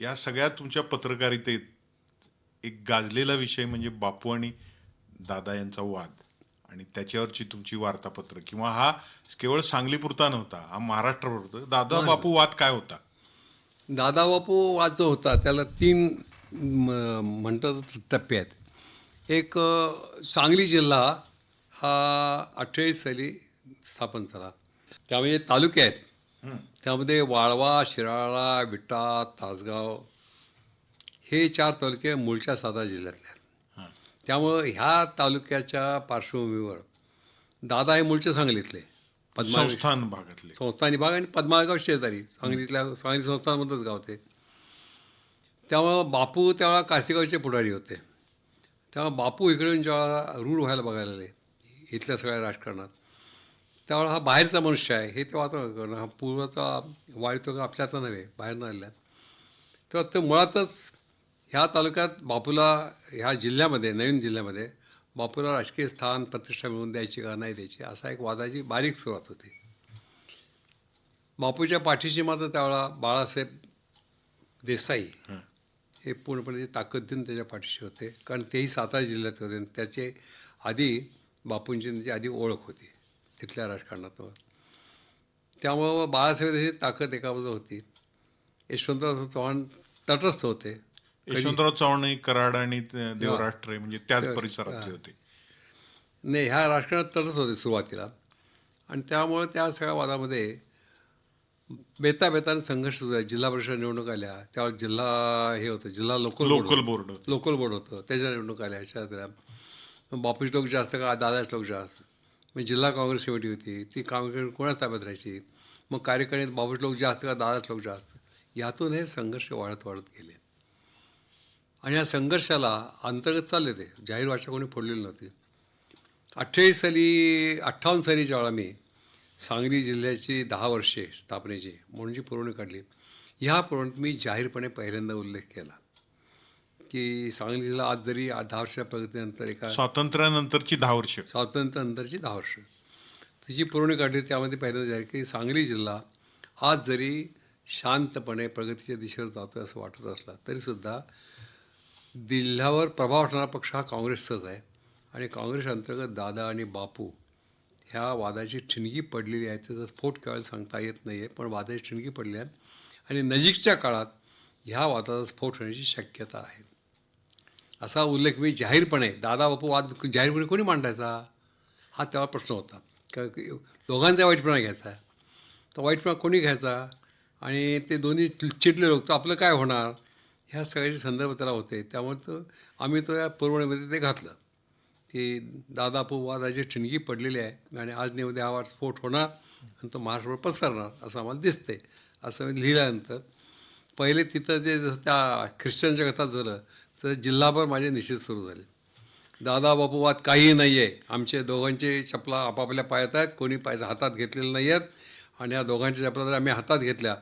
या सगळ्या तुमच्या पत्रकारितेत एक गाजलेला विषय म्हणजे बापू आणि दादा यांचा वाद आणि त्याच्यावरची तुमची वार्तापत्र. किंवा हा केवळ सांगलीपुरता नव्हता हा महाराष्ट्रापुरता दादा बापू वाद काय होता? दादा बापू वाद जो होता त्याला तीन म- म्हणतात टप्पे आहेत. एक सांगली जिल्हा हा अठ्ठेचाळीस साली स्थापन झाला. त्यामध्ये तालुके आहेत. त्यामध्ये वाळवा शिराळा विटा तासगाव हे चार तालुके मूळच्या सातारा जिल्ह्यातले आहेत. त्यामुळं ह्या तालुक्याच्या पार्श्वभूमीवर दादा हे मूळचे सांगलीतले संस्थान भागातले. संस्थानी भाग आणि पद्मागाव शेजारी सांगलीतल्या सांगली संस्थांमधलंच गाव ते. त्यामुळं बापू त्यावेळा काशीगावचे पुढारी होते. त्यामुळे बापू इकडून जेव्हा रूढ व्हायला बघायला लागले इथल्या सगळ्या राजकारणात. त्यावेळेला हा बाहेरचा मनुष्य आहे हे तेव्हा आता हा पूर्वचा वाईट तो आपल्याचा नव्हे बाहेरनं आलेला तेव्हा ते मुळातच ह्या तालुक्यात बापूला ह्या जिल्ह्यामध्ये नवीन जिल्ह्यामध्ये बापूला राजकीय स्थान प्रतिष्ठा मिळवून द्यायची का नाही द्यायची असा एक वादाची बारीक सुरुवात होती. बापूच्या पाठीशी मात्र त्यावेळेला बाळासाहेब देसाई हं. पूर्णपणे ताकद देऊन त्याच्या पाठीशी होते. कारण तेही सातारा जिल्ह्यात होते आणि त्याचे आधी बापूंची त्यांची आधी ओळख होती. तिथल्या राजकारणात. त्यामुळं बाळासाहेब हे ताकद एका बाजूला होती. यशवंतराव चव्हाण तटस्थ होते. यशवंतराव चव्हाण कराड आणि देवराष्ट्र म्हणजे त्याच परिसरातले होते. नाही ह्या राजकारणात तटस्थ होते सुरुवातीला. आणि त्यामुळे त्या सगळ्या वादामध्ये बेता बेताने संघर्ष सुरू आहे जिल्हा परिषद निवडणूक आल्या. त्यावेळेस जिल्हा हे होतं. जिल्हा local local board local board होतं. त्याच्या निवडणूक आल्या. बापूचे लोक जास्त का? दादाचे लोक जास्त. मग जिल्हा काँग्रेस कमिटी होती. ती काँग्रेस कोणा ताब्यात राहायची? मग कार्यकारिणीत बापूचे लोक जास्त का दादाच लोक जास्त यातून हे संघर्ष वाढत वाढत गेले. आणि या संघर्षाला अंतर्गत चालले ते. जाहीर भाषा कोणी फोडलेली नव्हती. अठ्ठेचाळीस साली अठ्ठावन्न साली ज्यावेळा मी सांगली जिल्ह्याची दहा वर्षे स्थापनेची म्हणून जी पुरवणी काढली ह्या पुरवणीत मी जाहीरपणे पहिल्यांदा उल्लेख केला. की सांगली जिल्हा आज जरी दहा वर्षाच्या प्रगतीनंतर एका स्वातंत्र्यानंतरची दहा वर्ष. स्वातंत्र्यानंतरची दहा वर्ष. तिची पुरवणी काढली त्यामध्ये पहिल्यांदा जाहीर की सांगली जिल्हा आज जरी शांतपणे प्रगतीच्या दिशेवर जातो असं वाटत असला तरीसुद्धा जिल्ह्यावर प्रभाव असणारा पक्ष हा काँग्रेसचाच आहे. आणि काँग्रेस अंतर्गत दादा आणि बापू ह्या वादाची ठिणगी पडलेली आहे त्याचा स्फोट केवळ सांगता येत नाही आहे पण वादाची ठिणगी पडली आहे आणि नजीकच्या काळात ह्या वादाचा स्फोट होण्याची शक्यता आहे. असा उल्लेख मी जाहीरपणे दादा बापू वाद जाहीरपणे कोणी मांडायचा? हा तेव्हा प्रश्न होता. का दोघांचा वाईटपणा घ्यायचा. तो वाईटपणा कोणी घ्यायचा? आणि ते दोन्ही चिडले लोक तर आपलं काय होणार? ह्या सगळ्याचे संदर्भ त्याला होते. त्यामुळे तो आम्ही तो या पुरवणीमध्ये ते घातलं. की दादा वादाची ठिणगी पडलेली आहे आणि आज नाही उद्या हा वाद स्फोट होणार आणि तो महाराष्ट्रभर पसरणार असं आम्हाला दिसते असं मी लिहिल्यानंतर पहिले तिथं जे त्या ख्रिश्चनच्या कथात झालं तर जिल्हाभर माझे निषेध सुरू झाले. दादा बापू वाद काही नाही आहे आमचे दोघांचे चपला आपापल्या पायात आहेत. कोणी पायाच्या हातात घेतलेले नाही आहेत. आणि या दोघांच्या चपला जर आम्ही हातात घेतल्या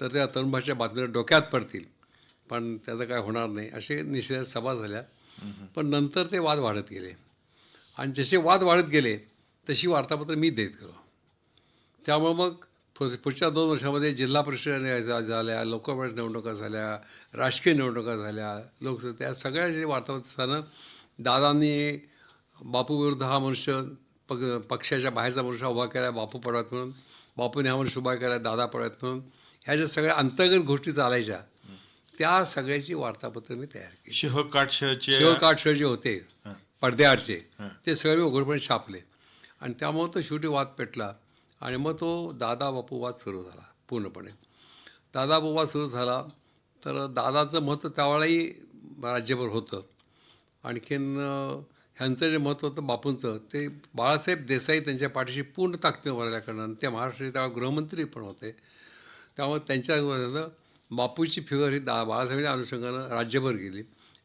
तर त्या तरुणभाच्या बातम्या डोक्यात पडतील. पण त्याचं काय होणार नाही असे निषेध सभा झाल्या. पण नंतर ते वाद वाढत गेले. आणि जसे वाद वाढत गेले तशी वार्तापत्र मी देत गेलो. त्यामुळं मग पुढच्या दोन वर्षामध्ये जिल्हा परिषद झाल्या लोकसभा निवडणुका झाल्या राजकीय निवडणुका झाल्या लोक त्या सगळ्या जे वार्तापत्रानं दादांनी बापूविरुद्ध हा मनुष्य पक पक्षाच्या बाहेरचा मनुष्य उभा केला बापू पडवत म्हणून. बापूने हा मनुष्य उभा केला दादा पडवत म्हणून. ह्या ज्या सगळ्या अंतर्गत गोष्टी चालायच्या त्या सगळ्याची वार्तापत्र मी तयार केली. शह काटशहचे शिवकाठ जे होते. पडद्याआडचे. ते सगळे मी उघडपणे छापले. आणि त्यामुळे तो शेवटी वाद पेटला. आणि मग तो दादा बापू वाद सुरू झाला पूर्णपणे. दादा बापू सुरू झाला तर दादाचं महत्त्व त्यावेळाही राज्यभर होतं. आणखीन ह्यांचं जे महत्त्व होतं बापूंचं ते बाळासाहेब देसाई त्यांच्या पाठीशी पूर्ण ताकदीनं उभं राहिल्या ते महाराष्ट्राचे त्यावेळेला गृहमंत्री पण होते. त्यामुळे त्यांच्या बापूची फिगर ही दा बाळासाहेबांच्या अनुषंगानं राज्यभर गेली.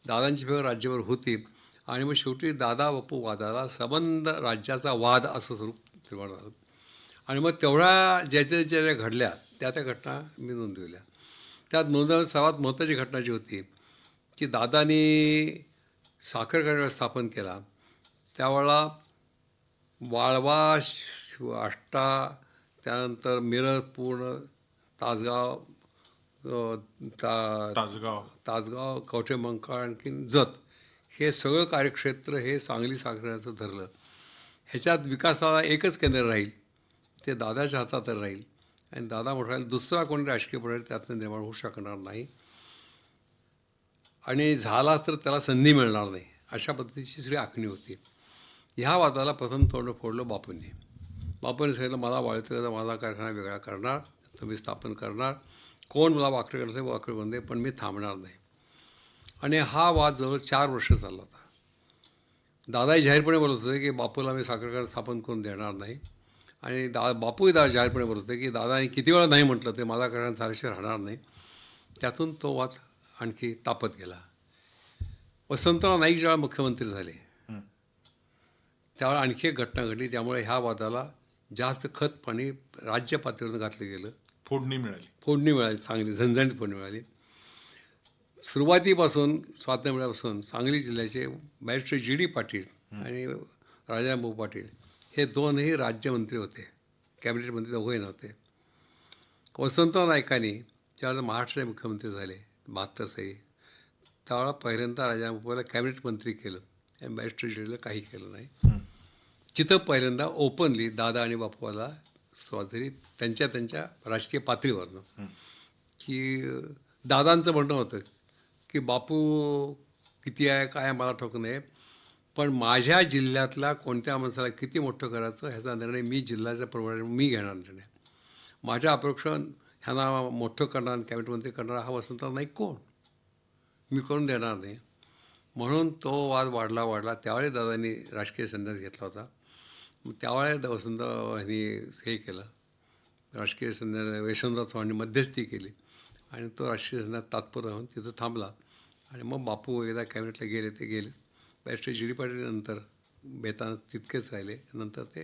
दादांची फिगर राज्यभर होती. आणि मग शेवटी दादा बापू वादाला संबंध राज्याचा वाद असं स्वरूप निर्माण झालं. आणि मग तेवढ्या ज्या ज्या ज्या ज्या घडल्या त्या त्या घटना मी नोंदवल्या. त्यात नोंदव सर्वात महत्त्वाची घटना जी होती की दादानी साखर कारखाना स्थापन केला. त्यावेळेला वाळवा आष्टा त्यानंतर मिरज पूर्ण तासगाव ता तासगाव. तासगाव कवठे मंकाळ आणखीन जत हे सगळं कार्यक्षेत्र हे सांगली साखरेचं धरलं. ह्याच्यात विकासाला एकच केंद्र राहील. ते दादाच्या हातात राहील. आणि दादा मोठा दुसरा कोणी राजकीय पुढारी त्यातनं निर्माण होऊ शकणार नाही. आणि झाला तर त्याला संधी मिळणार नाही. अशा पद्धतीची सगळी आखणी होती. ह्या वादाला प्रथम तोंड फोडलं बापूंनी. बापूंनी सांगितलं मला वाळतं तर माझा कारखाना वेगळा करणार तुम्ही स्थापन करणार. कोण मला वाकडे करतं वाकडं करून दे पण मी थांबणार नाही. आणि हा वाद जवळ चार वर्ष चालला होता. दादाही जाहीरपणे बोलत होते की बापूला मी साखर स्थापन करून देणार नाही. आणि दा बापूही दा जाहीरपणे बोलत होते की दादाने किती वेळा नाही म्हटलं ते माझा कारखाना झाल्याशिवाय राहणार नाही. त्यातून तो वाद आणखी तापत गेला. वसंतराव नाईक जेव्हा मुख्यमंत्री झाले. त्यावेळेला आणखी एक घटना घडली त्यामुळे ह्या वादाला जास्त खत पाणी राज्य पातळीवर घातलं गेलं. फोडणी मिळाली. फोडणी मिळाली चांगली झणझणीत फोडणी मिळाली. सुरुवातीपासून स्वातंत्र्य मिळाल्यापासून सांगली जिल्ह्याचे बॅरिस्टर जी डी पाटील आणि राजाभाऊ पाटील हे दोनही राज्यमंत्री होते. कॅबिनेट मंत्री दोघंही नव्हते वसंतराव नाईकांनी ज्यावेळेला महाराष्ट्राचे मुख्यमंत्री झाले बहात्तर साली त्यावेळेला पहिल्यांदा राजाभाऊला कॅबिनेट मंत्री केलं आणि डीला काही केलं नाही. तिथं पहिल्यांदा ओपनली दादा आणि बापूला झाली. त्यांच्या त्यांच्या राजकीय पातळीवरनं. की दादांचं म्हणणं होतं की बापू किती आहे काय मला ठाऊक नाही. पण माझ्या जिल्ह्यातल्या कोणत्या माणसाला किती मोठं करायचं ह्याचा निर्णय मी जिल्ह्याच्या प्रमाणे मी घेणार निर्णय. माझ्या अपेक्षा ह्यांना मोठं करणार कॅबिनेट करणार हा वसंतराव नाईक कोण? मी करून देणार नाही. म्हणून तो वाद वाढला वाढला. त्यावेळी दादांनी राजकीय संन्यास घेतला होता. मग त्यावेळेस वसंत ह्यांनी हे केलं. राजकीय संन्यास यशवंतराव चव्हाणांनी मध्यस्थी केली. आणि तो राजकीय संन्यास तात्पुरता राहून तिथं थांबला. आणि मग बापू एकदा कॅबिनेटला गेले ते गेले. बॅरिस्टर जी डी पाटील नंतर बेतान तितकेच राहिले. नंतर ते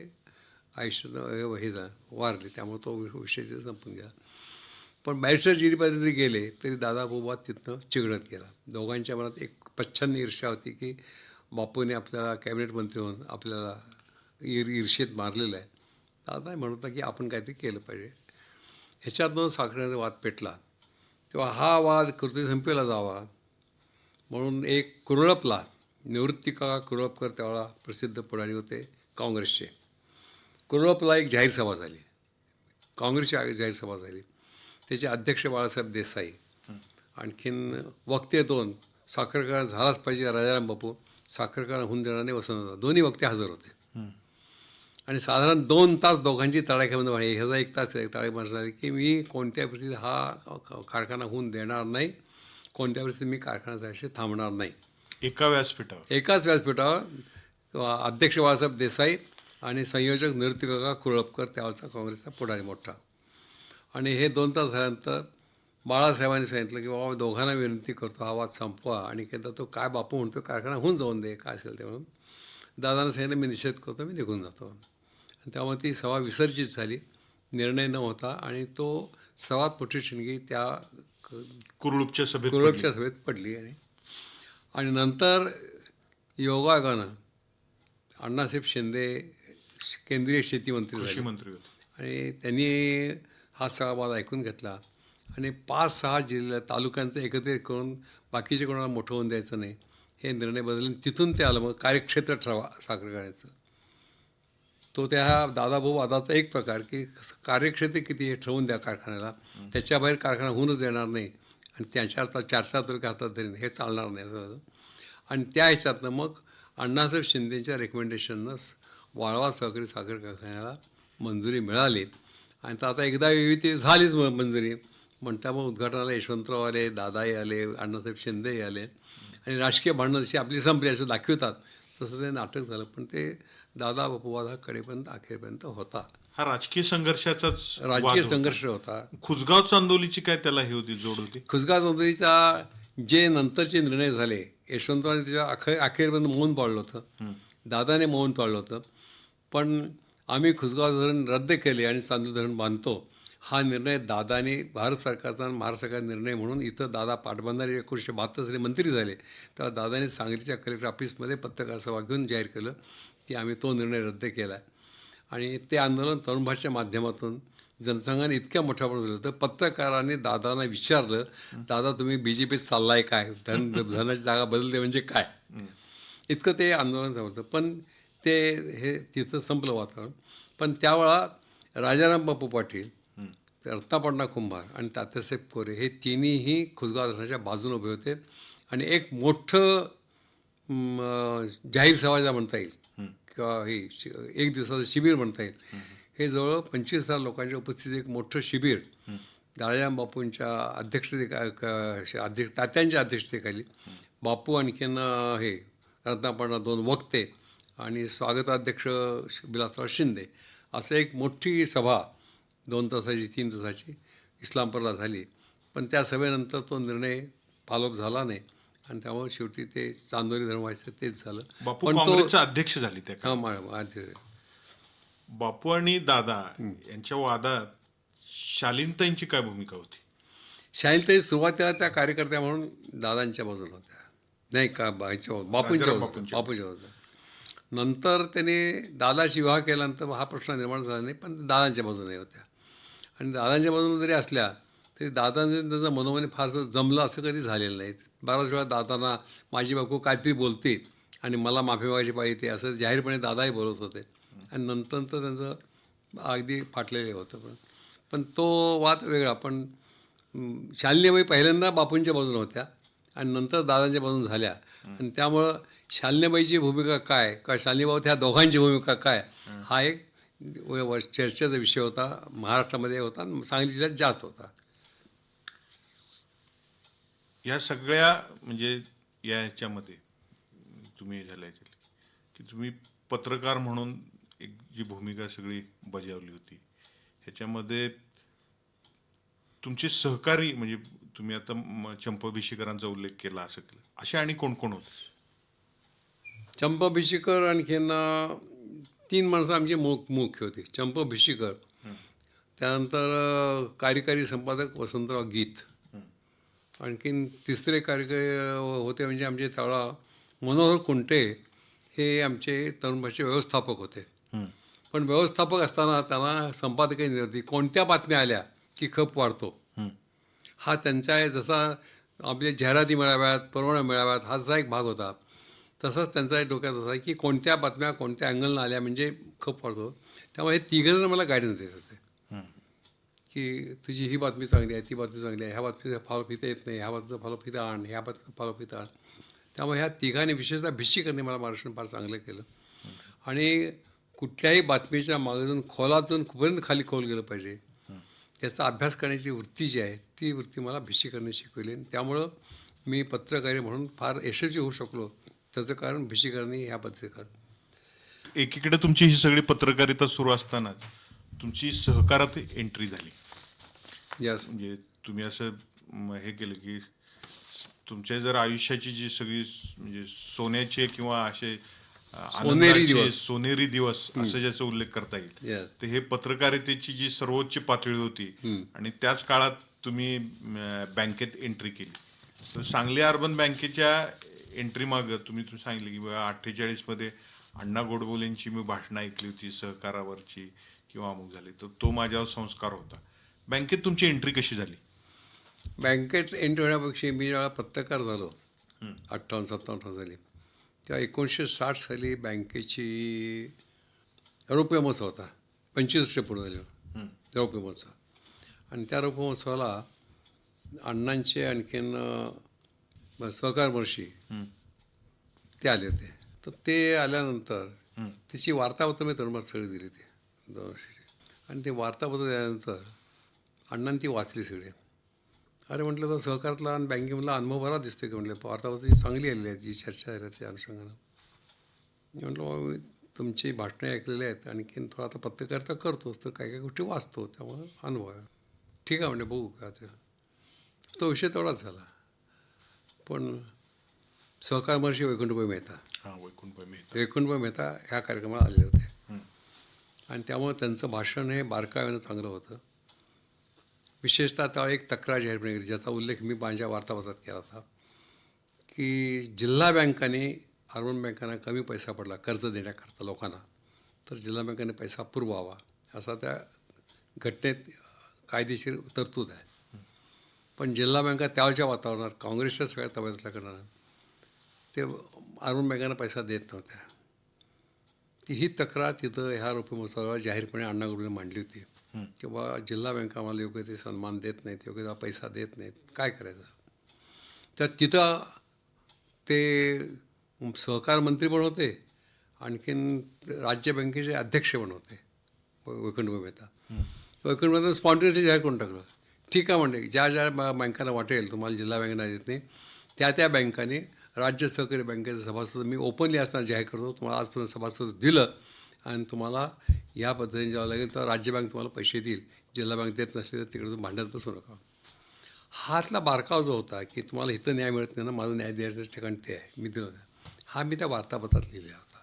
आयुष्यात हे जा वारले. त्यामुळे तो विषय संपून गेला. पण बॅरिस्टर जी डी पाटील जरी गेले तरी दादा बोबा तिथनं चिघडत गेला. दोघांच्या मनात एक प्रच्छन्न ईर्ष्या होती की बापूने आपल्याला कॅबिनेट मंत्री होऊन आपल्याला ईर ईर्षेत मारलेलं आहे. दादा म्हणत होता की आपण काहीतरी केलं पाहिजे. ह्याच्यातनं साखरेने वाद पेटला. तेव्हा हा वाद कृती संपेला जावा म्हणून एक कुरळपला. निवृत्तिका कुरळपकर त्यावेळा प्रसिद्ध पुढारी होते काँग्रेसचे. कुरळपला एक जाहीर सभा झाली. काँग्रेसची जाहीर सभा झाली. त्याचे अध्यक्ष बाळासाहेब देसाई. आणखीन वक्ते दोन साखर कारखाना झालाच पाहिजे राजाराम बापू. साखर कारखाना होऊन देणार नाही वसंत दोन्ही वक्ते हजर होते. आणि साधारण दोन तास दोघांची तडाख्यामध्ये वाढली. ह्याचा एक तास एक तडाख म्हणणार की मी कोणत्या परिस्थितीत हा कारखाना होऊन देणार नाही कोणत्या परिस्थितीत मी कारखाना जायचे थांबणार नाही. एका व्यासपीठावर. एकाच व्यासपीठावर. अध्यक्ष बाळासाहेब देसाई आणि संयोजक नृत्यकाका कुरळपकर त्यावेळचा काँग्रेसचा पुढारी मोठा. आणि हे दोन तास झाल्यानंतर बाळासाहेबांनी सांगितलं की बाबा दोघांना विनंती करतो हा वाद संपवा आणि केंद्र तो काय बापू म्हणतो कारखाना होऊन जाऊन दे काय असेल ते म्हणून. दादानं सांगितलं मी निषेध करतो मी निघून जातो. आणि त्यामुळे ती सभा विसर्जित झाली. निर्णय न होता आणि तो सर्वात मोठी शिणगी त्या कुरळूपच्या सभेत. कुरळपच्या सभेत पडली आणि आणि नंतर योगायोगानं अण्णासाहेब शिंदे केंद्रीय शेती मंत्री कृषी मंत्री होते. आणि त्यांनी हा सगळा वाद ऐकून घेतला. आणि पाच सहा जिल्ह्या तालुक्यांचं एकत्रित करून बाकीचे कोणाला मोठं होऊन द्यायचं नाही हे निर्णय बदलून तिथून ते आलं मग कार्यक्षेत्र ठरवा साखर कारखान्याचं तो त्या दादाभाऊ वादाचा एक प्रकार की कार्यक्षेत्र किती हे ठरवून द्या कारखान्याला. त्याच्याबाहेर कारखाना होऊनच देणार नाही. आणि त्यांच्या अर्थात चार चार रुपये हातात धरीन हे चालणार नाही आणि त्या ह्याच्यातनं मग अण्णासाहेब शिंदेच्या रेकमेंडेशननंच वाळवा सहकारी साखर कारखान्याला मंजुरी मिळाली. आणि तर आता एकदा विविध झालीच मग मंजुरी. म्हणता मग उद्घाटनाला यशवंतराव आले दादाही आले अण्णासाहेब शिंदेही आले. आणि राजकीय भांडणं जशी आपली संपली असं दाखवतात. तसं ते नाटक झालं. पण ते दादा बापूवाद हा कडेपर्यंत अखेरपर्यंत होता. हा राजकीय संघर्षाचाच राजकीय. संघर्ष होता. खुसगाव चांदोलीची काय त्याला हे होती जोड होती? खुसगा चौधरीचा जे नंतरचे निर्णय झाले यशवंतरावांनी त्याच्या अखेर अखेरपर्यंत मौन पाळलं होतं. दादाने मौन पाळलं होतं. पण आम्ही खुसगाव धरण रद्द केले आणि चांदूर धरण बांधतो. हा निर्णय दादाने भारत सरकारचा महाराष्ट्र सरकार निर्णय म्हणून इथं दादा पाटबंधारे एकोणीसशे बहात्तर साली मंत्री झाले. तेव्हा दादाने सांगलीच्या कलेक्टर ऑफिसमध्ये पत्रकार सभा घेऊन जाहीर केलं की आम्ही तो निर्णय रद्द केला आहे आणि ते आंदोलन तरुण भाषेच्या माध्यमातून जनसंघाने इतक्या मोठ्या प्रमाणात दिलं. तर पत्रकारांनी दादांना विचारलं दादा तुम्ही बी जे पीत चाललाय काय? धन धनाची जागा बदलते म्हणजे काय? इतकं ते आंदोलन झालं होतं. पण ते हे तिथं संपलं वातावरण. पण त्यावेळा राजाराम बापू पाटील रत्नापण्णा कुंभार आणि तात्यासाहेब कोरे हे तिन्हीही खुसगा धरणाच्या बाजूने उभे होते. आणि एक मोठं जाहीर सभा ज्या म्हणता येईल किंवा हे शि- एक दिवसाचं शिबिर म्हणता येईल. हे जवळ पंचवीस हजार लोकांच्या उपस्थितीत एक मोठं शिबिर दाळाराम बापूंच्या अध्यक्षते अध्यक्ष तात्यांच्या अध्यक्षतेखाली. बापू आणखीन हे रत्नापण्णा दोन वक्ते आणि स्वागताध्यक्ष विलासराव शिंदे. असं एक मोठी सभा दोन तासाची तीन तासाची इस्लामपूरला झाली. पण त्या सभेनंतर तो निर्णय फॉलोअप झाला नाही. आणि त्यामुळे शेवटी ते चांदोली धर्म व्हायचं तेच झालं. बापू पण तो काँग्रेसचे अध्यक्ष झाले आधी- बापू आणि दादा यांच्या वादात शालीनताईंची काय भूमिका होती? शाहीलताई सुरुवातीला त्या कार्यकर्त्या म्हणून दादांच्या बाजूला होत्या. नाही का बाईच्या बाजूला, बापूंच्या बाजूला. बापूंच्या बाजूला. नंतर त्याने दादाशी विवाह केल्यानंतर हा प्रश्न निर्माण झाला नाही पण दादांच्या बाजूने होत्या. आणि दादांच्या बाजूने जरी असल्या तरी दादांनी त्यांचं मनोमनी फारसं जमलं असं कधी झालेलं नाही. बऱ्याच वेळा दादांना माझी बाकू काहीतरी बोलते आणि मला माफी मागायची पाहिजे असं जाहीरपणे दादाही बोलत होते. आणि नंतर तर त्यांचं अगदी फाटलेलं होतं पण. पण तो वाद वेगळा पण शालिनीबाई पहिल्यांदा बापूंच्या बाजून होत्या आणि नंतर दादांच्या बाजून झाल्या. आणि त्यामुळं शालिनीबाईची भूमिका काय का शालिनीबाई त्या दोघांची भूमिका काय हा एक व- चर्चेचा विषय होता. महाराष्ट्रामध्ये होता आणि सांगली जिल्ह्यात जास्त होता. या सगळ्या म्हणजे या ह्याच्यामध्ये तुम्ही हे झालं की तुम्ही पत्रकार म्हणून एक जी भूमिका सगळी बजावली होती ह्याच्यामध्ये तुमचे सहकारी म्हणजे तुम्ही आता म- चंपा भिशीकरांचा उल्लेख केला असं केलं असे आणि कोण कोण होते? चंपा भिशीकर आणखीन तीन माणसं आमची मु मुख्य होती. चंपा भिशीकर त्यानंतर कार्यकारी संपादक वसंतराव गीत. आणखीन तिसरे कार्यकारी अं, होते म्हणजे आमचे त्यावेळा मनोहर कुंटे हे आमचे तरुण भाषे व्यवस्थापक होते. पण व्यवस्थापक असताना त्यांना संपादकही दिली होती. कोणत्या बातम्या आल्या की खप वाढतो? हा त्यांचा जसा आपल्या जाहिराती मिळाव्यात परवाना मिळाव्यात हा जसा एक भाग होता. तसंच त्यांचा एक डोक्यात होता की कोणत्या बातम्या कोणत्या अँगलनं आल्या म्हणजे खप वाढतो. त्यामुळे हे तिघंजण मला गायडन्स देत होते. की तुझी ही बातमी चांगली आहे ती बातमी चांगली आहे ह्या बातमीचा फॉलो इथं येत नाही ह्या बातमीचा फॉलोअप इथं आण ह्या बातमीचा फॉलोअप इथं आण. त्यामुळे ह्या तिघांनी विशेषतः भिशीकरने मला मार्गदर्शन फार चांगलं केलं. आणि कुठल्याही बातमीच्या मागजून जाऊन खोलात जाऊन खाली खोल गेलं पाहिजे त्याचा अभ्यास करण्याची वृत्ती जी आहे ती वृत्ती मला भिशीकरने शिकवली. आणि त्यामुळं मी पत्रकारी म्हणून फार यशस्वी होऊ शकलो. त्याचं कारण भिशीकरने ह्या पत्रकार एकीकडे तुमची ही सगळी पत्रकारिता सुरू असतानाच तुमची सहकारात एंट्री झाली. यस म्हणजे तुम्ही असं म, हे केलं की तुमच्या जर आयुष्याची जी सगळी स- म्हणजे सोन्याचे किंवा असे अ, सोनेरी आनंदाचे दिवस. सोनेरी दिवस असं ज्याचा उल्लेख करता येईल तर हे पत्रकारितेची जी सर्वोच्च पातळी होती आणि त्याच काळात तुम्ही म, बँकेत एंट्री केली. तर सांगली अर्बन बँकेच्या एंट्री मागं तुम्ही तुम्ही सांगितलं की बघा अठ्ठेचाळीसमध्ये अण्णा गोडबोलेंची मी भाषणं ऐकली होती सहकारावरची किंवा अमुक झाली तर तो माझ्यावर संस्कार होता. बँकेत तुमची एंट्री कशी झाली? बँकेत एंट्री होण्यापेक्षा मी जेव्हा पत्रकार झालो अठ्ठावन्न सत्तावन्न साली तेव्हा एकोणीसशे साठ साली बँकेची रौप्य महोत्सव होता. पंचवीस वर्ष पूर्ण झाले. रौप्य महोत्सव. आणि त्या रौप्य महोत्सवाला अण्णांचे आणखीन सहकार वर्षी ते आले होते. तर ते आल्यानंतर त्याची वार्तापत्र मी तरुणात सगळी दिली ते दोन आणि ते वार्तापत्र दिल्यानंतर अण्णांनी ती वाचली सगळे. अरे म्हटलं तर सहकारातला आणि बँकेमधला अनुभव बरा दिसतो की म्हटलं. वार्तापत्र चांगली आलेली आहे जी चर्चा आहे त्या अनुषंगानं. मी म्हटलं बाबा मी तुमची भाषणे ऐकलेली आहेत. आणखीन थोडा आता पत्रकारिता करतोच तर काही काही गोष्टी वाचतो. त्यामुळं अनुभव आहे. ठीक आहे म्हणजे बघू का ते तो विषय तेवढाच झाला. पण सहकार महर्षी वैकुंठभाई मेहता. हा वैकुंठ मेहता. वैकुंठभाई मेहता ह्या कार्यक्रमाला आलेले होते. आणि त्यामुळे त्यांचं भाषण हे बारकाव्यानं चांगलं होतं. विशेषतः त्यावेळी एक तक्रार जाहीरपणे केली ज्याचा उल्लेख मी माझ्या वार्तापत्रात केला होता की जिल्हा बँकाने अर्बन बँकांना कमी पैसा पडला कर्ज देण्याकरता लोकांना तर जिल्हा बँकाने पैसा पुरवावा असा त्या घटनेत कायदेशीर तरतूद आहे. पण जिल्हा बँका त्यावेळच्या वातावरणात काँग्रेसच्या सगळ्या ताब्यात असल्याकारणानं ते अरुण बँकांना पैसा देत नव्हत्या. ती ही तक्रार तिथं ह्या रुपये महोत्सवाला जाहीरपणे अण्णा गुरुने मांडली होती. किंवा जिल्हा बँका आम्हाला योग्य ते सन्मान देत नाहीत योग्य ते पैसा देत नाहीत काय करायचं? तर तिथं ते सहकार मंत्री पण होते आणखीन राज्य बँकेचे अध्यक्ष पण होते वैकुंठ मेहता. वैकुंठ मेहता स्पॉन्टेनियसली जाहीर करून टाकलं. ठीक आहे म्हणले ज्या ज्या बँकांना वाटेल तुम्हाला जिल्हा बँकेना देत नाही त्या त्या बँकांनी राज्य सहकारी बँकेचं सभासद मी ओपनली असताना जाहीर करतो तुम्हाला आजपर्यंत सभासद दिलं आणि तुम्हाला या पद्धतीने जेव्हा लागेल तर राज्य बँक तुम्हाला पैसे देईल. जिल्हा बँक देत नसते तर तिकडे तुम्ही भांडत बसू नका. हातला बारकाव जो होता की तुम्हाला इथं न्याय मिळत नाही ना माझं न्याय द्यायचं ठिकाण ते आहे. मी दिलं नाही. हा मी त्या वार्तापत्रात लिहिला होता.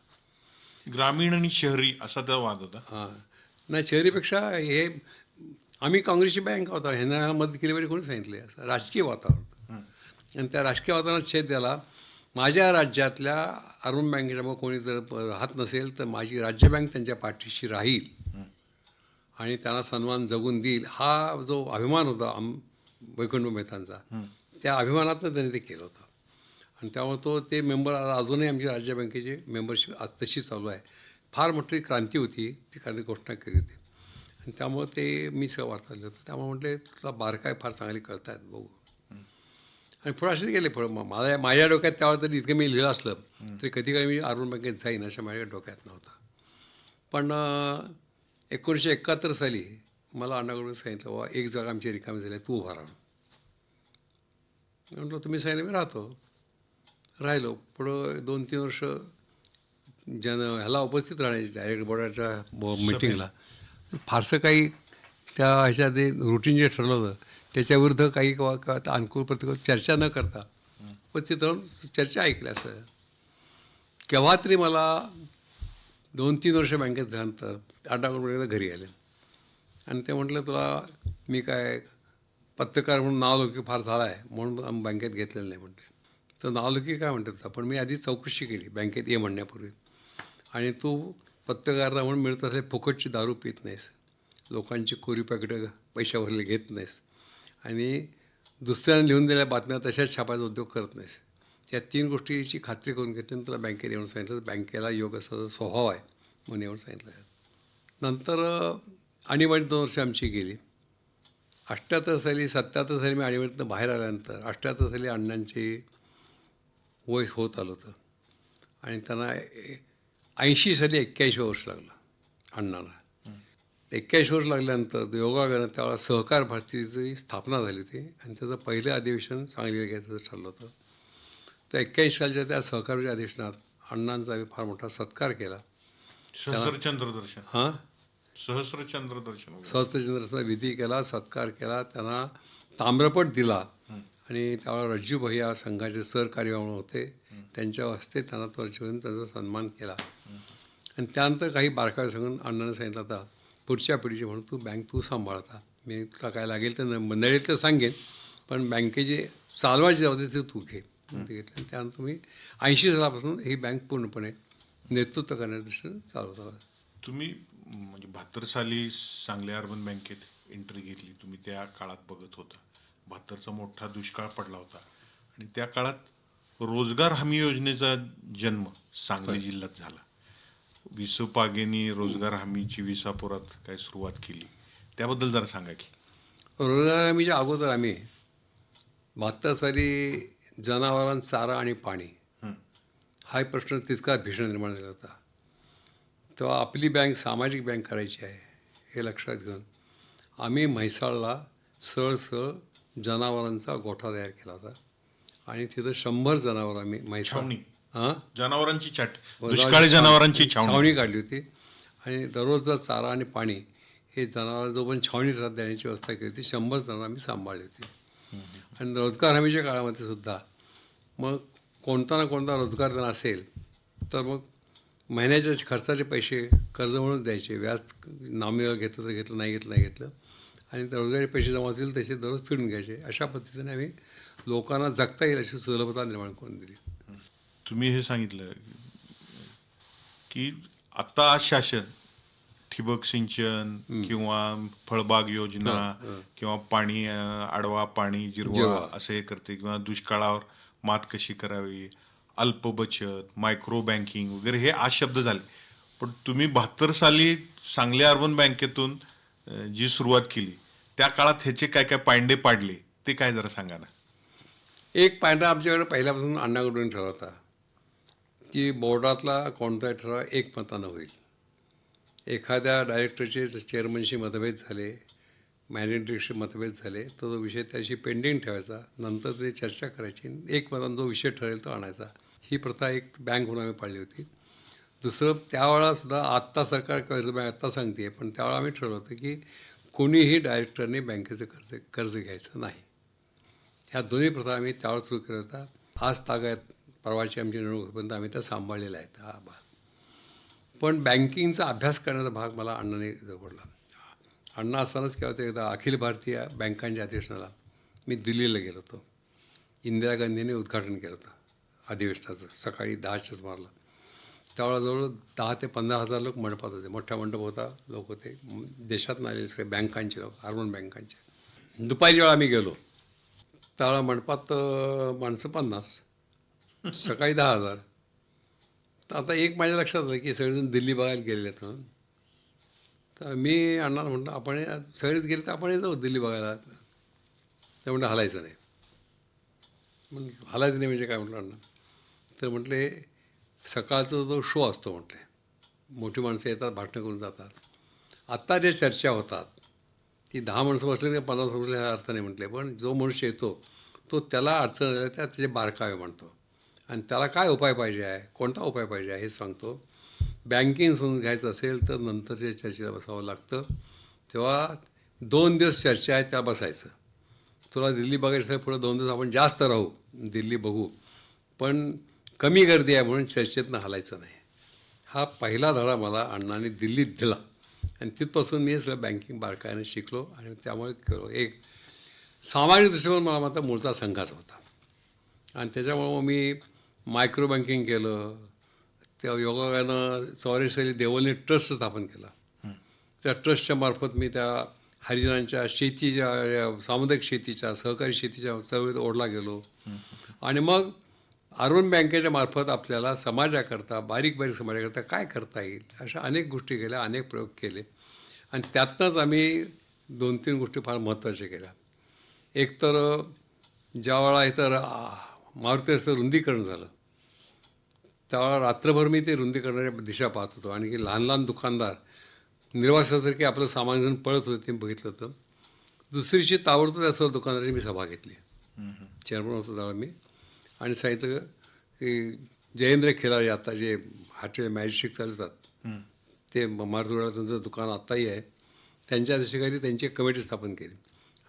ग्रामीण आणि शहरी असा त्या वाद होता? हां. नाही शहरीपेक्षा हे आम्ही काँग्रेसची बँक होता. ह्यांना मदत केली पाहिजे कोणी सांगितले असं राजकीय वातावरण. आणि त्या राजकीय वातावरणात छेद द्याला माझ्या राज्यातल्या अरुण बँकेच्या मग कोणी जर राहत नसेल तर माझी राज्य बँक त्यांच्या पाठीशी राहील. आणि त्यांना सन्मान जगून देईल. हा जो अभिमान होता आम वैकुंठ मेहतांचा त्या अभिमानातनं त्यांनी ते केलं होतं. आणि त्यामुळे तो ते मेंबर अजूनही आमची राज्य बँकेची मेंबरशिप आज तशी चालू आहे. फार मोठी क्रांती होती ती क्रांती घोषणा केली होती. आणि त्यामुळे ते मी सगळं वार्ताले होतं. त्यामुळे म्हटले तुला बारकाय फार चांगली कळतायत बघू. आणि पुढे असेच गेले पुढं. माझ्या माझ्या डोक्यात त्यावेळेला तरी इतकं मी लिहिलं असलं तरी कधी कधी मी अरुण बँकेत जाईन अशा माझ्या डोक्यात नव्हता. पण एकोणीसशे एकाहत्तर साली मला अण्णाकडून सांगितलं बाबा एक जागा आमची रिकामी झाली तू उभा राहा. मी म्हटलं तुम्ही सांगितलं मी राहतो. राहिलो. पुढं दोन तीन वर्ष जन ह्याला उपस्थित राहण्याची डायरेक्ट बोर्डाच्या मिटिंगला फारसं काही त्या ह्याच्यात रुटीन जे ठरलं होतं त्याच्याविरुद्ध काही किंवा का अनुकूल प्रतिकूल चर्चा न करता. उपस्थित राहून चर्चा ऐकल्या असं केव्हा तरी मला दोन तीन वर्ष बँकेत झाल्यानंतर आठाकडून घरी आले. आणि ते म्हटलं तुला मी काय पत्रकार म्हणून नावलौकिक फार झाला आहे म्हणून आम्ही बँकेत घेतलेलं नाही म्हणते तर नावलौकिक काय म्हणतात पण मी आधी चौकशी केली बँकेत ये म्हणण्यापूर्वी. आणि तू पत्रकारला म्हणून मिळत असले फुकटची दारू पित नाहीस. लोकांची कोरी पॅकेटं पैशावरले घेत नाहीस. आणि दुसऱ्यांना लिहून दिलेल्या बातम्या तशाच छापायचा उद्योग करत नाहीस. या तीन गोष्टीची खात्री करून घेतली आणि तुला बँकेत येऊन सांगितलं बँकेला योग असा स्वभाव आहे म्हणून येऊन सांगितलं. नंतर आणीबाणी दोन वर्ष आमची गेली. अठ्ठ्याहत्तर साली सत्याहत्तर साली मी आणीबाणीतनं बाहेर आल्यानंतर अठ्ठ्याहत्तर साली अण्णांची वय होत आलं होतं. आणि त्यांना ऐंशी साली एक्क्याऐंशी वर्ष लागलं अण्णाला. एक्क्याऐंशी वर्ष लागल्यानंतर योगायोगानं त्यावेळेला सहकार भारतीची स्थापना झाली होती. आणि त्याचं पहिलं अधिवेशन सांगलीला घ्यायचं ठरलं होतं. तर एक्क्याऐंशी सालच्या त्या सहकारच्या अधिवेशनात अण्णांचा आम्ही फार मोठा सत्कार केला. सहस्रचंद्र दर्शन. हां? सहस्रचंद्र दर्शन वगैरे. सहस्त्रचंद्राचा विधी केला सत्कार केला त्यांना ताम्रपट दिला. आणि त्यावेळेला रज्जू भैया संघाचे सहकार्य म्हणून होते. त्यांच्या हस्ते त्यांना तो त्यांचा सन्मान केला. आणि त्यानंतर काही बारकावे सांगून अण्णाने सांगितलं आता पुढच्या पिढीचे म्हणून तू बँक तू सांभाळता मी तुला काय लागेल तर मंडळीत तर सांगेन पण बँकेचे चालवायची जबाबदारी तू घे. ते घेतलं त्यानंतर मी ऐंशी सालापासून ही बँक पूर्णपणे नेतृत्व करण्याच्या दृष्टीने चालवत आहोत तुम्ही म्हणजे बहात्तर साली सांगली अर्बन बँकेत एंट्री घेतली. तुम्ही त्या काळात बघत होता. बहात्तरचा मोठा दुष्काळ पडला होता. आणि त्या काळात रोजगार हमी योजनेचा जन्म सांगली जिल्ह्यात झाला. विसोपागेनी रोजगार हमीची विसापुरात काय सुरुवात केली? त्याबद्दल जरा सांगा की. रोजगार हमीच्या अगोदर आम्ही बहात्तर साली जनावरांचा चारा आणि पाणी हं. प्रश्न तितका भीषण निर्माण झाला होता. तेव्हा आपली बँक सामाजिक बँक करायची आहे हे लक्षात घेऊन आम्ही म्हैसाळला सरळ सरळ जनावरांचा गोठा तयार केला होता. आणि तिथं शंभर जनावर आम्ही म्हैसाळ हां? जनावरांची चाट दुष्काळी जनावरांची छावणी काढली होती. आणि दररोजचा चारा आणि पाणी हे जनावर जो पण छावणीत राहत देण्याची व्यवस्था केली होती शंभर जनावर आम्ही सांभाळली होती. आणि रोजगार हमीच्या काळामध्ये सुद्धा मग कोणता ना कोणता रोजगार जर असेल तर मग महिन्याच्या खर्चाचे पैसे कर्ज म्हणून द्यायचे. व्याज नामिनेला घेतलं तर घेतलं नाही घेतलं नाही घेतलं. आणि रोजगारी पैसे जमा होतील तसे दररोज फिरून घ्यायचे. अशा पद्धतीने आम्ही लोकांना जगता येईल अशी सुलभता निर्माण करून दिली. तुम्ही हे सांगितलं की आता आज शासन ठिबक सिंचन किंवा फळबाग योजना किंवा पाणी आडवा पाणी जिरवा. असे हे करते किंवा दुष्काळावर मात कशी करावी अल्प बचत मायक्रो बँकिंग वगैरे हे आज शब्द झाले. पण तुम्ही बहात्तर साली सांगली अर्बन बँकेतून जी सुरुवात केली त्या काळात ह्याचे काय काय पायंडे पाडले ते काय जरा सांगा ना. एक पांढरा आमच्याकडे पहिल्यापासून अण्णाकडून ठरवता की बोर्डातला कोणता ठराव एक मतानं होईल. एखाद्या डायरेक्टरचे चेअरमनशी मतभेद झाले मॅनेजरशी मतभेद झाले तर तो विषय त्याशी पेंडिंग ठेवायचा. नंतर ते चर्चा करायची. एकमतानं जो विषय ठरेल तो आणायचा. ही प्रथा एक बँक म्हणून आम्ही पाळली होती. दुसरं त्यावेळासुद्धा आत्ता सरकार कर्ज बँक आत्ता सांगते पण त्यावेळा आम्ही ठरवलं होतं की कोणीही डायरेक्टरने बँकेचं कर्ज कर्ज घ्यायचं नाही. ह्या दोन्ही प्रथा आम्ही त्यावेळेस सुरू केल्या होत्या. आज तागायत परवाची आमची निवडणूक आम्ही त्या सांभाळलेल्या आहेत. हा भाग पण बँकिंगचा अभ्यास करण्याचा भाग मला अण्णाने जवळला. अण्णा असतानाच काय ते एकदा अखिल भारतीय बँकांच्या अधिवेशनाला मी दिल्लीला गेलो होतो. इंदिरा गांधीने उद्घाटन केलं होतं अधिवेशनाचं सकाळी दहाच्या सुमारला त्यावेळेला जवळ दहा ते पंधरा हजार लोक मंडपात होते. मोठा मंडप होता लोक होते. देशात देशातून आलेले सगळे बँकांचे लोक अर्बन बँकांचे. दुपारी वेळा आम्ही गेलो त्यावेळा मंडपात माणसं पन्नास सकाळी दहा हजार. तर आता एक माझ्या लक्षात आलं की सगळेजण दिल्ली बघायला गेलेले आहेत म्हणून. तर मी अण्णाला म्हटलं आपण सगळेच गेले तर आपण जाऊ दिल्ली बघायला. तर म्हटलं हलायचं नाही. म्हणलं हलायचं नाही म्हणजे काय म्हटलं अण्णा? तर म्हटले सकाळचा जो शो असतो म्हटले मोठी माणसं येतात भाषणं करून जातात. आत्ता ज्या चर्चा होतात ती दहा माणसं बसले की पन्नास बसले अर्थ नाही म्हटले. पण जो मनुष्य येतो तो त्याला अडचण आल्या त्या त्याचे बारकावे म्हणतो आणि त्याला काय उपाय पाहिजे आहे? कोणता उपाय पाहिजे आहे हे सांगतो. बँकिंग समजून घ्यायचं असेल तर नंतरच्या चर्चेला बसावं लागतं. तेव्हा दोन दिवस चर्चा आहे त्या बसायचं. तुला दिल्ली बघायचं असेल पुढे दोन दिवस आपण जास्त राहू दिल्ली बघू. पण कमी गर्दी आहे म्हणून चर्चेतनं हलायचं नाही. हा पहिला धडा मला अण्णांनी दिल्लीत दिला. आणि तिथपासून मी सगळं बँकिंग बारकाईने शिकलो आणि त्यामुळे एक सामाजिक दृष्टिकोन मला मात्र मूळचा संघाचा होता. आणि त्याच्यामुळं मग मी मायक्रो बँकिंग केलं त्या योगानं चौरेश्वरी देवलने ट्रस्ट स्थापन केला. त्या ट्रस्टच्या मार्फत मी त्या हरिजनांच्या शेतीच्या सामुदायिक शेतीच्या सहकारी शेतीच्या चळवळीत ओढला गेलो. आणि मग अर्बन बँकेच्या मार्फत आपल्याला समाजाकरता बारीक बारीक समाजाकरता काय करता येईल अशा अनेक गोष्टी केल्या अनेक प्रयोग केले. आणि त्यातनंच आम्ही दोन तीन गोष्टी फार महत्त्वाच्या केल्या. एक तर ज्यावेळा इथं आ, मारुती रस्त्याचं रुंदीकरण झालं त्यावेळा रात्रभर मी ते रुंदी करणाऱ्या दिशा पाहत होतो. आणि की लहान लहान दुकानदार निर्वासासारखे आपलं सामान घेऊन पळत होते ते बघितलं होतं दुसरीशी ताबडतोब त्या सर्व दुकानदाराची मी सभा घेतली. चेअरमन होतो त्यावेळा मी. आणि सांगितलं की जयेंद्र खेळाडे आता जे हाटे मॅजिस्ट्रिक चालवतात ते मारुतीवाडा त्यांचं दुकान आत्ताही आहे. त्यांच्या दिशेखाली त्यांची एक कमिटी स्थापन केली.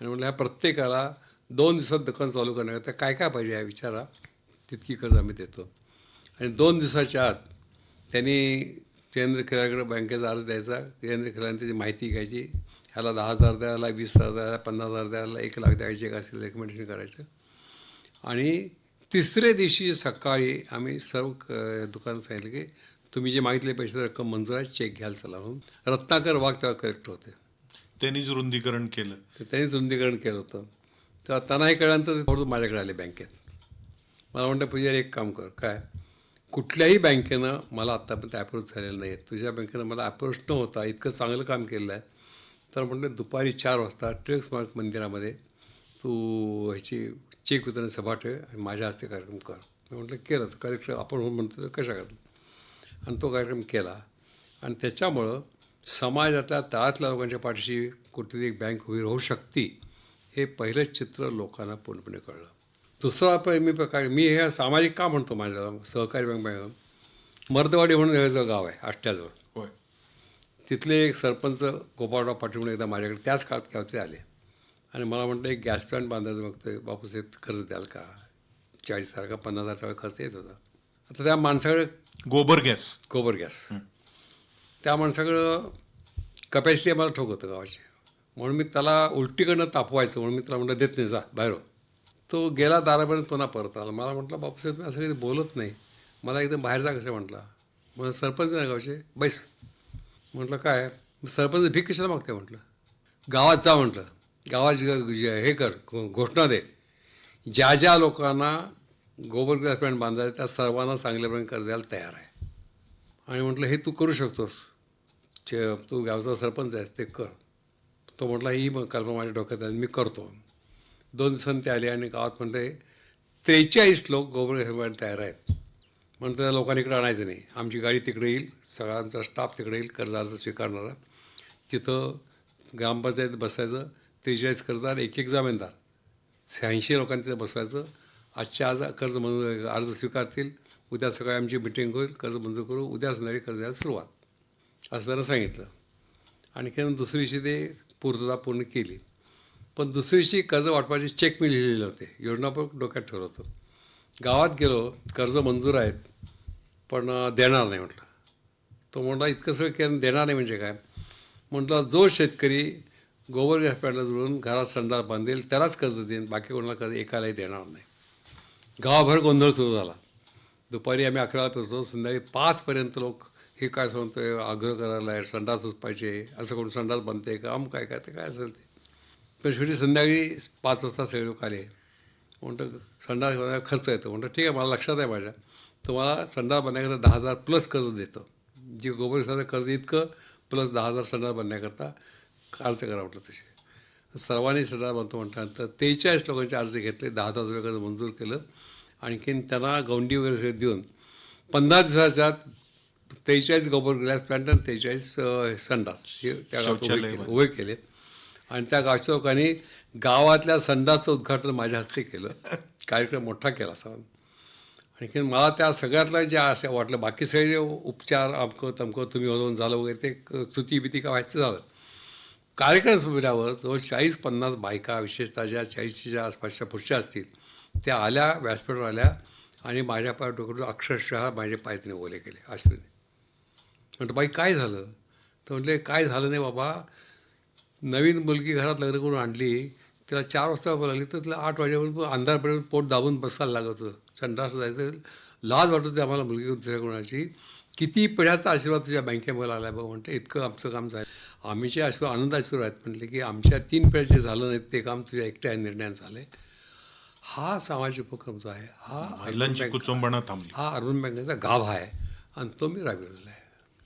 आणि म्हटलं ह्या प्रत्येकाला दोन दिवसात दुकान चालू करण्याकरता काय काय पाहिजे? ह्या विचारा. तितकी कर्ज आम्ही देतो. आणि दोन दिवसाच्या आत त्यांनी जयेंद्र खेळाकडे बँकेचा अर्ज द्यायचा. जयेंद्र खेळाने त्याची माहिती घ्यायची. ह्याला दहा हजार द्यायला वीस हजार द्यायला पन्नास हजार द्यायला एक लाख द्यायचे का असेल रेकमेंडेशन करायचं. आणि तिसऱ्या दिवशी सकाळी आम्ही सर्व क- दुकानात सांगितलं की तुम्ही जे मागितले पैसे रक्कम मंजूर आहे चेक घ्यायला चला म्हणून. रत्नाकर वाघ तेव्हा कलेक्टर होते. त्यांनीच रुंदीकरण केलं. तर त्यांनी रुंदीकरण केलं होतं. तेव्हा त्यांनाही कळल्यानंतर ते थोडं माझ्याकडे आले बँकेत. मला म्हणतं पूजा एक काम कर. काय? कुठल्याही बँकेनं मला आत्तापर्यंत अप्रोच झालेलं नाही आहे तुझ्या बँकेनं मला अप्रोच न होता इतकं चांगलं काम केलं आहे तर म्हटलं दुपारी चार वाजता टिळक स्मारक मंदिरामध्ये तू ह्याची चेक वितरण सभा ठेव आणि माझ्या हस्ते कार्यक्रम कर. मी म्हटलं केलं. तर कार्यक्रम आपण म्हणून म्हणतो तर कशा करतो? आणि तो कार्यक्रम केला. आणि त्याच्यामुळं समाजातल्या तळातल्या लोकांच्या पाठीशी कुठेतरी एक बँक उभी राहू शकते हे पहिलं चित्र लोकांना पूर्णपणे कळलं. दुसरा प- मी प्रकार मी हे सामाजिक का म्हणतो माझ्या सहकारी बँक बँक मर्दवाडी म्हणून हे गाव आहे आष्ट्याजवळ. होय. तिथले एक सरपंच गोपाळराव पाटील म्हणून एकदा माझ्याकडे त्याच काळात गावचे आले. आणि मला म्हटलं एक गॅस प्लॅन्ट बांधायचं बघतोय बापूसाहेब कर्ज द्याल का? चाळीस हजार का पन्नास हजार खर्च येत होता. आता त्या माणसाकडे गोबर गॅस. गोबर गॅस. त्या माणसाकडं कपॅसिटी आम्हाला ठोक होतं गावाची. म्हणून मी त्याला उलटीकडनं तापवायचं म्हणून मी त्याला म्हटलं देत नाही जा बाहेर हो. तो गेला दारापर्यंत पुन्हा परत आला. मला म्हटलं बापसाहेब तुम्ही असं काही बोलत नाही. मला एकदम बाहेर जा कसं म्हटला. मग सरपंच नाही गावचे बैस. म्हटलं काय? सरपंच भीक कशाला मागते म्हटलं. गावात जा म्हटलं. गावात हे कर घो- घोषणा दे. ज्या ज्या लोकांना गोबर गॅस प्लॅन्ट बांधायचं त्या सर्वांना चांगल्याप्रमाणे कर द्यायला तयार आहे. आणि म्हटलं हे तू करू शकतोस. तू गावचा सरपंच आहेस ते कर. तो म्हटला ही मग कल्पना माझ्या डोक्यात आहे मी करतो. दोन संत आले आणि गावात म्हणते त्रेचाळीस लोक गोबर गॅस तयार आहेत. म्हणून त्या लोकांनी इकडे आणायचं नाही. आमची गाडी तिकडे येईल सगळ्यांचा स्टाफ तिकडे येईल कर्ज अर्ज स्वीकारणारा तिथं ग्रामपंचायत बसायचं त्रेचाळीस कर्जदार एक एक जामीनदार. शहाऐंशी लोकांनी तिथं बसवायचं. आजच्या आज कर्ज मंजूर अर्ज स्वीकारतील. उद्या सकाळी आमची मिटिंग होईल कर्ज मंजूर करू. उद्या संध्याकाळी कर्ज द्यायला सुरुवात. असं त्यांना सांगितलं. आणि कारण दुसऱ्या दिवशी ते पूर्तता पूर्ण केली. पण दुसऱ्या दिवशी कर्ज वाटपाचे चेक मी लिहिलेले होते. योजना पण डोक्यात ठेवलं होतं. गावात गेलो कर्ज मंजूर आहेत पण देणार नाही म्हटलं. तो म्हटला इतकं सगळं केलं देणार नाही म्हणजे काय? म्हटलं जो शेतकरी गोबर गॅस प्लॅन्टला जुळून घरात संडास बांधेल त्यालाच कर्ज देईन बाकी कोणाला कर्ज एकालाही देणार नाही. गावाभर गोंधळ सुरू झाला. दुपारी आम्ही अकराला पोचलो संध्याकाळी पाचपर्यंत लोक हे काय सांगतोय आग्रह करायला आहे संडासच पाहिजे असं कोण संडास बांधते का आम काय काय ते काय असेल ते. पण शेवटी संध्याकाळी पाच वाजता सगळे लोक आले. म्हणतं संडास बांधायला खर्च येतो. म्हणतं ठीक आहे मला लक्षात आहे माझ्या. तुम्हाला संडास बांधण्याकरता दहा हजार प्लस कर्ज देतो. जे गोबर कर्ज इतकं प्लस दहा हजार संडास बांधण्याकरता अर्ज करा म्हटलं तसे. सर्वांनी संडास बांधतो म्हटल्यानंतर त्रेचाळीस लोकांचे अर्ज घेतले दहा हजार रुपये कर्ज मंजूर केलं. आणखीन त्यांना गौंडी वगैरे सगळं देऊन पंधरा दिवसाच्यात त्रेचाळीस गोबर ग्लॅस प्लांट आणि त्रेचाळीस अं, संडास हे त्या उभे केले. आणि त्या गावच्या गावातल्या संडाचं उद्घाटन माझ्या हस्ते केलं. कार्यक्रम मोठा केला सर आणखी मला त्या सगळ्यातलं जे असं वाटलं बाकी सगळे जे उपचार अमकं तमकं तुम्ही होऊन झालं वगैरे ते क- बिती का व्हायचं झालं. कार्यक्रम संपल्यावर जवळ चाळीस पन्नास बायका विशेषतः ज्या चाळीसच्या आसपासच्या पुढच्या असतील त्या आल्या व्यासपीठावर आल्या आणि माझ्या पाय डोकडून अक्षरशः माझे पाय तिने ओले केले अश्विनी म्हटलं बाई काय झालं? तर म्हटले काय झालं नाही बाबा नवीन मुलगी घरात लग्न करून आणली तिला चार वाजता बोलावली तर तिला आठ वाजेपर्यंत अंधारपर्यंत पोट दाबून बसायला लागत होतं. संडास जायचं लाज वाटत होती आम्हाला मुलगी दुसऱ्या कोणाची. किती पिढ्याचा आशीर्वाद तुझ्या बँकेमध्ये आला बघ म्हणते. इतकं आमचं काम झालं. आम्हीचे आशीर्वाद आनंद आशीर्वाद आहेत म्हटले की आमच्या तीन पिढ्या जे झालं नाही ते काम तुझ्या एकट्या निर्णयात झाले हा सामाजिक उपक्रम जो आहे हा हा अरुण बँकेचा गाभा आहे. आणि तो मी राबविलेला आहे.